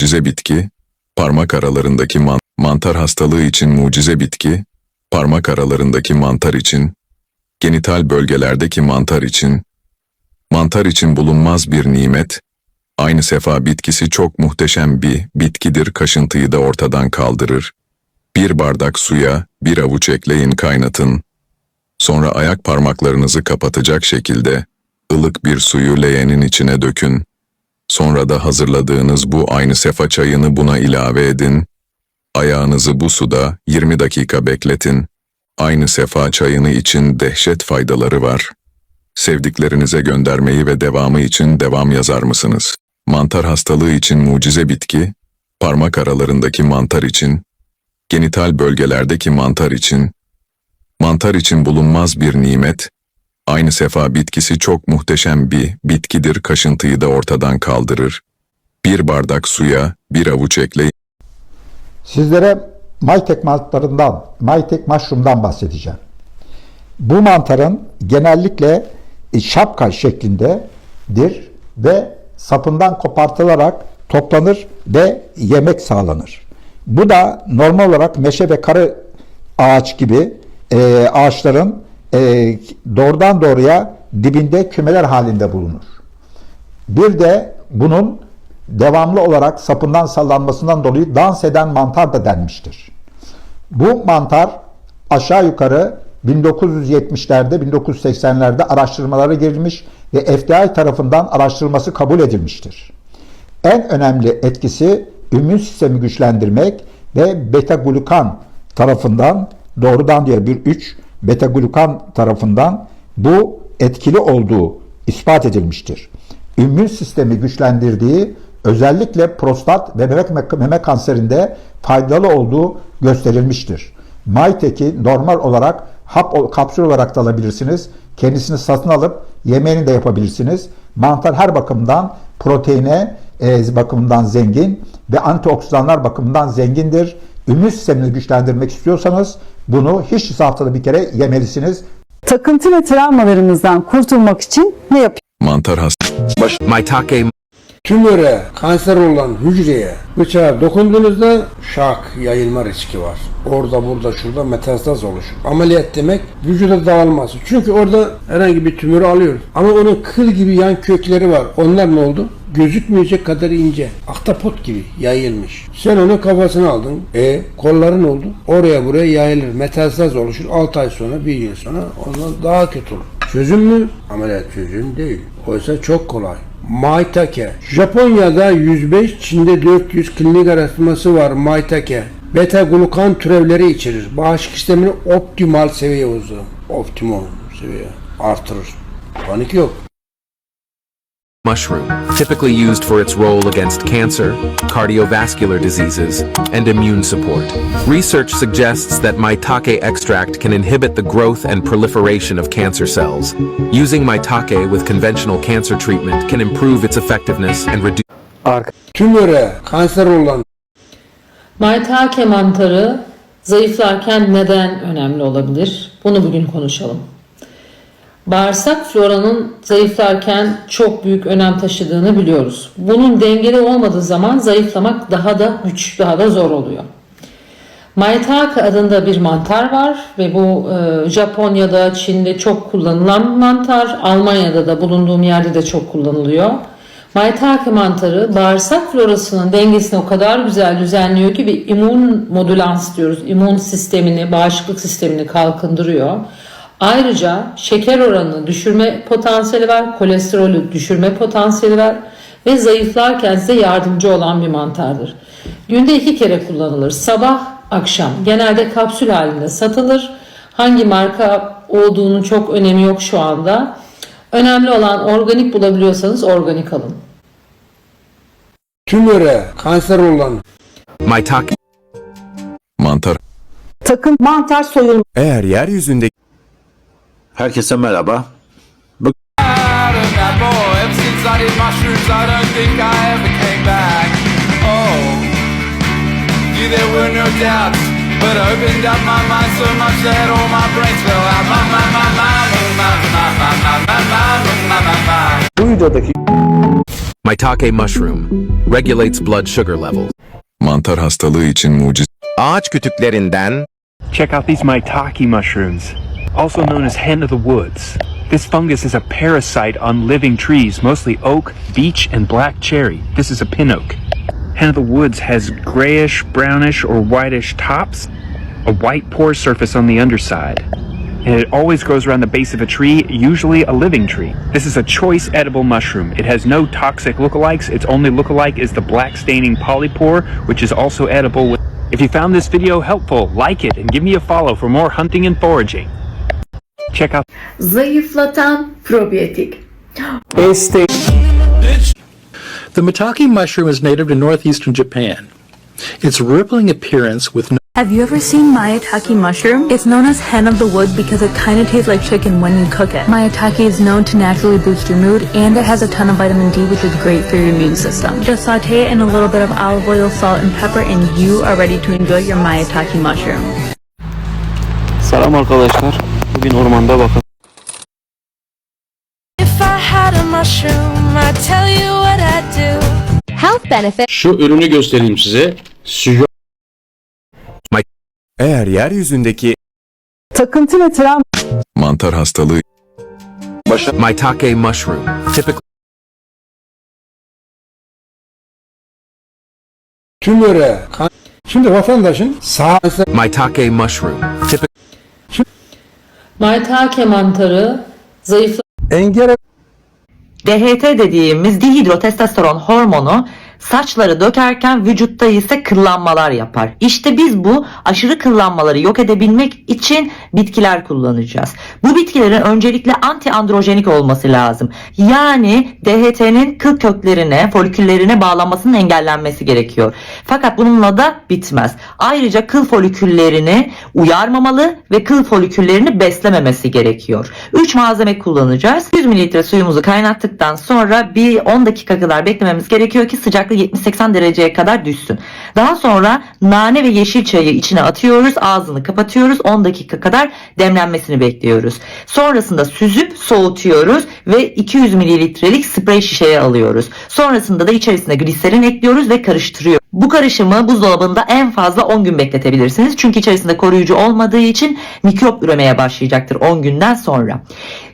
mucize bitki, parmak aralarındaki man- mantar hastalığı için mucize bitki, parmak aralarındaki mantar için, genital bölgelerdeki mantar için, mantar için bulunmaz bir nimet, aynı sefa bitkisi çok muhteşem bir bitkidir kaşıntıyı da ortadan kaldırır. Bir bardak suya bir avuç ekleyin kaynatın. Sonra ayak parmaklarınızı kapatacak şekilde ılık bir suyu leğenin içine dökün. Sonra da hazırladığınız bu aynı sefa çayını buna ilave edin. Ayağınızı bu suda 20 dakika bekletin. Aynı sefa çayını için dehşet faydaları var. Sevdiklerinize göndermeyi ve devamı için devam yazar mısınız? Mantar hastalığı için mucize bitki, parmak aralarındaki mantar için, genital bölgelerdeki mantar için, mantar için bulunmaz bir nimet, aynı sefa bitkisi çok muhteşem bir bitkidir kaşıntıyı da ortadan kaldırır. Bir bardak suya bir avuç ekleyin. Sizlere Maytek mantarından, Maytek mushroom'dan bahsedeceğim. Bu mantarın genellikle e, şapka şeklindedir ve sapından kopartılarak toplanır ve yemek sağlanır. Bu da normal olarak meşe ve karı ağaç gibi e, ağaçların e, doğrudan doğruya dibinde kümeler halinde bulunur. Bir de bunun devamlı olarak sapından sallanmasından dolayı dans eden mantar da denmiştir. Bu mantar aşağı yukarı 1970'lerde, 1980'lerde araştırmalara girilmiş ve FDA tarafından araştırılması kabul edilmiştir. En önemli etkisi immün sistemi güçlendirmek ve beta glukan tarafından doğrudan diğer bir 3 beta glukan tarafından bu etkili olduğu ispat edilmiştir. İmmün sistemi güçlendirdiği özellikle prostat ve meme, meme kanserinde faydalı olduğu gösterilmiştir. Maytek'i normal olarak hap kapsül olarak da alabilirsiniz. Kendisini satın alıp yemeğini de yapabilirsiniz. Mantar her bakımdan proteine e, bakımından zengin ve antioksidanlar bakımından zengindir. İmmün sistemini güçlendirmek istiyorsanız bunu hiç haftada bir kere yemelisiniz. Takıntı ve travmalarımızdan kurtulmak için ne yapıyoruz? Mantar hastalığı Maitake Tümöre, kanser olan hücreye bıçağa dokunduğunuzda şak yayılma riski var. Orada burada şurada metastaz oluşur. Ameliyat demek vücuda dağılması. Çünkü orada herhangi bir tümörü alıyoruz. Ama onun kıl gibi yan kökleri var. Onlar ne oldu? Gözükmeyecek kadar ince. Ahtapot gibi yayılmış. Sen onun kafasını aldın. E kolların oldu. Oraya buraya yayılır. Metastaz oluşur. 6 ay sonra bir yıl sonra ondan daha kötü olur. Çözüm mü? Ameliyat çözüm değil. Oysa çok kolay. Maitake. Japonya'da 105, Çin'de 400 klinik araştırması var Maitake. Beta glukan türevleri içerir. Bağışıklık sistemini optimal seviyeye uzun. Optimum seviye artırır. Panik yok. Mushroom, typically used for its role against cancer, cardiovascular diseases, and immune support. Research suggests that maitake extract can inhibit the growth and proliferation of cancer cells. Using maitake with conventional cancer treatment can improve its effectiveness and reduce Tümöre, kanser olan Maitake mantarı zayıflarken neden önemli olabilir? Bunu bugün konuşalım. Bağırsak floranın zayıflarken çok büyük önem taşıdığını biliyoruz. Bunun dengeli olmadığı zaman zayıflamak daha da güç, daha da zor oluyor. Maitake adında bir mantar var ve bu e, Japonya'da, Çin'de çok kullanılan mantar. Almanya'da da bulunduğum yerde de çok kullanılıyor. Maitake mantarı bağırsak florasının dengesini o kadar güzel düzenliyor ki bir immün modülans diyoruz. İmmün sistemini, bağışıklık sistemini kalkındırıyor. Ayrıca şeker oranını düşürme potansiyeli var, kolesterolü düşürme potansiyeli var ve zayıflarken size yardımcı olan bir mantardır. Günde iki kere kullanılır. Sabah, akşam. Genelde kapsül halinde satılır. Hangi marka olduğunun çok önemi yok şu anda. Önemli olan organik bulabiliyorsanız organik alın. tümöre, kanser olan maitake mantar Takıntı mantar soyulması Eğer yeryüzünde Herkese merhaba. that boy. Ever since I did mushrooms, I don't think I ever came back. Knew there were no doubts, but I opened up my mind so much that all my brains fell out. My, my, my, my, my, my, my, my, my, my, my, my, my, my. Bu videodaki Maitake mushroom regulates blood sugar levels. Mantar hastalığı için mucize Ağaç kütüklerinden Check out these maitake mushrooms, also known as hen of the woods. This fungus is a parasite on living trees, mostly oak, beech, and black cherry. This is a pin oak. Hen of the woods has grayish, brownish, or whitish tops, a white pore surface on the underside. And it always grows around the base of a tree, usually a living tree. This is a choice edible mushroom. It has no toxic lookalikes. Its only lookalike is the black staining polypore, which is also edible. If you found this video helpful, like it and give me a follow for more hunting and foraging. Check out Zayıflatan probiyotik. The Mataki mushroom is native to northeastern Japan. Its rippling appearance with no Have you ever seen Mayatake mushroom? It's known as hen of the wood because it kind of tastes like chicken when you cook it. Mayatake is known to naturally boost your mood and it has a ton of vitamin D which is great for your immune system. Just saute it in a little bit of olive oil, salt, and pepper and you are ready to enjoy your Mayatake mushroom. Selam arkadaşlar. Bugün ormanda. Health benefits. Şu ürünü göstereyim size. Suyo Eğer yeryüzündeki Takıntı ve travma mantar hastalığı Maitake mushroom typically Tümöre, Şimdi vatandaşın sağ Maitake mushroom typically Maitake mantarı zayıfla engel DHT dediğimiz dihidrotestosteron hormonu saçları dökerken vücutta ise kıllanmalar yapar. İşte biz bu aşırı kıllanmaları yok edebilmek için bitkiler kullanacağız. Bu bitkilerin öncelikle antiandrojenik olması lazım. Yani DHT'nin kıl köklerine, foliküllerine bağlanmasının engellenmesi gerekiyor. Fakat bununla da bitmez. Ayrıca kıl foliküllerini uyarmamalı ve kıl foliküllerini beslememesi gerekiyor. 3 malzeme kullanacağız. 100 ml suyumuzu kaynattıktan sonra bir 10 dakika kadar beklememiz gerekiyor ki sıcaklık 70-80 dereceye kadar düşsün. Daha sonra nane ve yeşil çayı içine atıyoruz. Ağzını kapatıyoruz. 10 dakika kadar demlenmesini bekliyoruz. Sonrasında süzüp soğutuyoruz ve 200 mililitrelik sprey şişeye alıyoruz. Sonrasında da içerisine gliserin ekliyoruz ve karıştırıyoruz. Bu karışımı buzdolabında en fazla 10 gün bekletebilirsiniz. Çünkü içerisinde koruyucu olmadığı için mikrop üremeye başlayacaktır 10 günden sonra.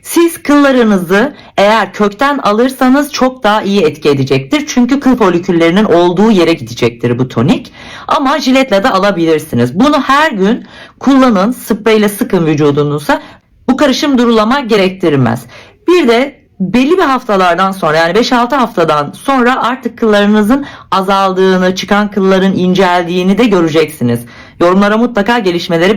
Siz kıllarınızı eğer kökten alırsanız çok daha iyi etki edecektir. Çünkü kıl foliküllerinin olduğu yere gidecektir bu tonik. Ama jiletle de alabilirsiniz. Bunu her gün kullanın. Spreyle sıkın vücudunuza. Bu karışım durulama gerektirmez. Bir de belli bir haftalardan sonra yani 5-6 haftadan sonra artık kıllarınızın azaldığını, çıkan kılların inceldiğini de göreceksiniz. Yorumlara mutlaka gelişmeleri